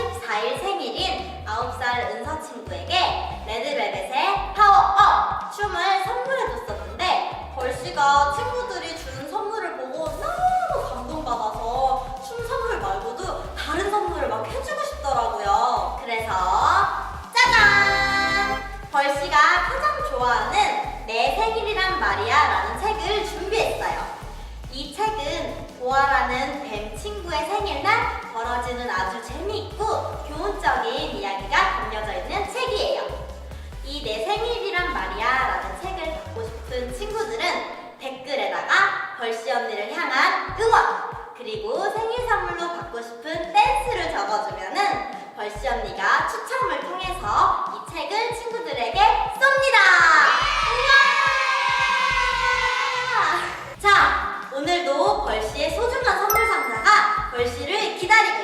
14일 생일인 9살 은서 친구에게 레드벨벳의 파워업 춤을 선물해줬었는데 벌씨가 친구들이 주는 선물을 보고 너무 감동받아서 춤 선물 말고도 다른 선물을 막 해주고 싶더라고요. 그래서 짜잔! 벌씨가 가장 좋아하는 내 생일이란 말이야라는 책을 준비했어요. 이 책은 보아라는 뱀 친구의 생일날 벌어지는 아주 벌씨 언니가 추첨을 통해서 이 책을 친구들에게 쏩니다! 우와! 자, 오늘도 벌씨의 소중한 선물 상자가 벌씨를 기다리고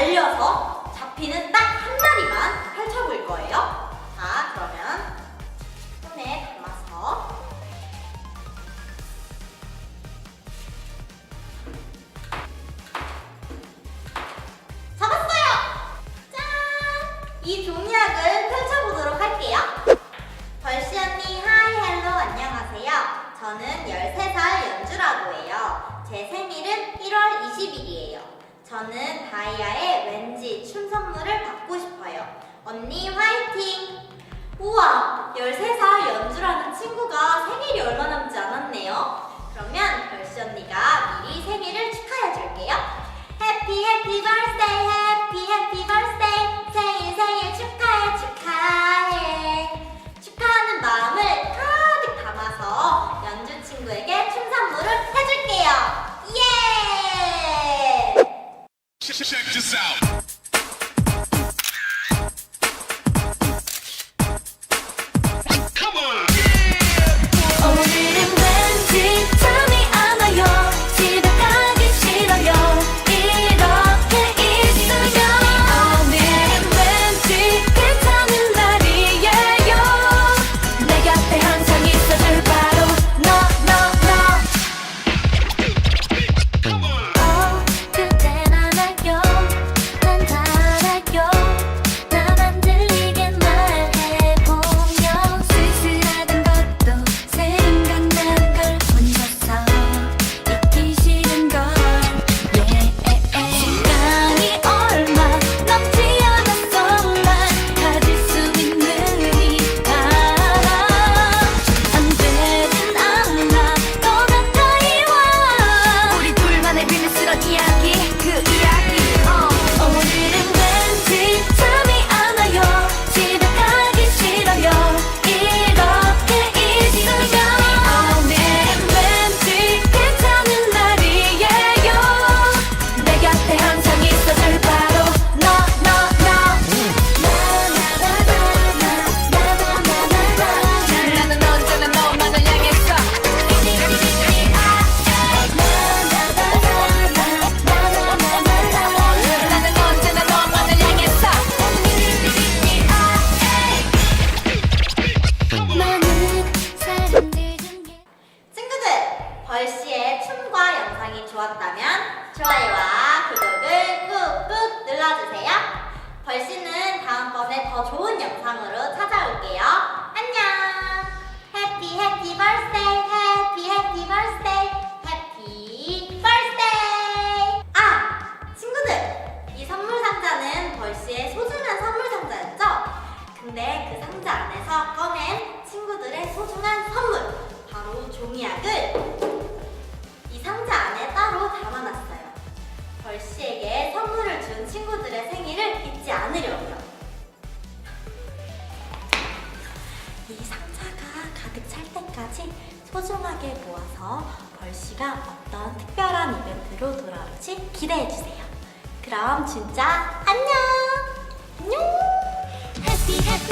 날려서 잡히는 딱 한 마리만 펼쳐볼 거예요. 자, 그러면 손에 담아서 잡았어요! 짠! 이 종이학을 펼쳐보도록 할게요. 벌씨 언니, 하이, 헬로, 안녕하세요. 저는 13살 연주라고 해요. 제 생일은 1월 20일이에요. 저는 언니, 화이팅! 우와! 13살 연주라는 친구가 생일이 얼마 남지 않았네요. 그러면 벌씨 언니가 미리 생일을 축하해 줄게요. 해피 해피 birthday 해피 해피 birthday 생일 생일 축하해 축하해 축하하는 마음을 가득 담아서 연주 친구에게 춤 선물을 해줄게요 예! Check this out. 살 때까지 소중하게 모아서 벌씨가 어떤 특별한 이벤트로 돌아올지 기대해주세요. 그럼 진짜 안녕! 안녕! Happy happy